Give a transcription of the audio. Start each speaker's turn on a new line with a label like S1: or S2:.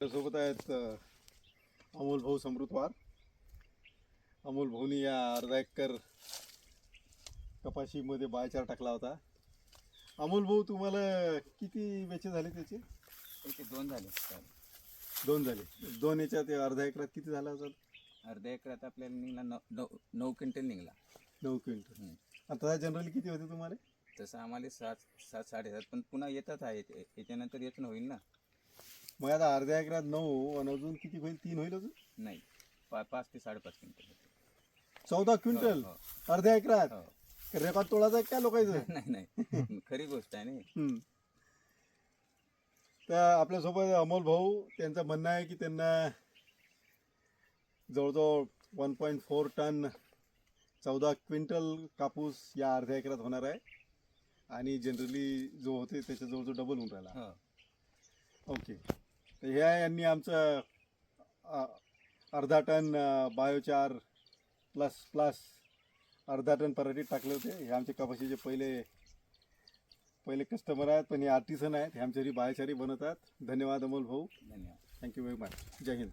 S1: सोबत आहेत अमोल भाऊ समृद्धवार अमोल भाऊनी या अर्धा एकर कपाशीमध्ये बायचार टाकला होता. अमोल भाऊ तुम्हाला किती वेचे झाले त्याचे?
S2: त्याचे दोन झाले.
S1: दोन झाले. दोन याच्यात अर्धा एकरात किती झाला असेल
S2: अर्ध्या एकरात आपल्याला निघला नऊ नऊ नऊ क्विंटल निघला.
S1: नऊ क्विंटल. आता जनरली किती होते तुम्हाला?
S2: तसं आम्हाला सात सात साडेसात पण पुन्हा येतात आहे. याच्यानंतर येत होईल ना.
S1: मग आता अर्ध्या एकरात नऊ आणि अजून किती होईल? तीन होईल अजून?
S2: नाही. पा पाच ते साडेपाच क्विंटल होते.
S1: चौदा क्विंटल?
S2: हो,
S1: अर्ध्या एकरात?
S2: हो.
S1: रेकॉर्ड तोडायचं आहे काय लोकांचं
S2: नाही नाही. खरी गोष्ट आहे ना
S1: हम्म. तर आपल्यासोबत अमोल भाऊ त्यांचं म्हणणं आहे की त्यांना जवळजवळ वन पॉईंट फोर टन चौदा क्विंटल कापूस या अर्ध्या एकरात होणार आहे. आणि जनरली जो होते त्याच्या जवळजवळ डबल होऊन राहिला.
S2: हो.
S1: ओके तर ह्या यांनी आमचं अर्धा टन बायोचार प्लस प्लस अर्धा टन पराठी टाकले होते. हे आमचे कपाशीचे पहिले पहिले कस्टमर आहेत पण हे आर्टिसन आहेत. हे आमच्या घरी बायोचारी बनवतात. धन्यवाद अमोल भाऊ.
S2: धन्यवाद.
S1: थँक्यू व्हेरी मच जय हिंद.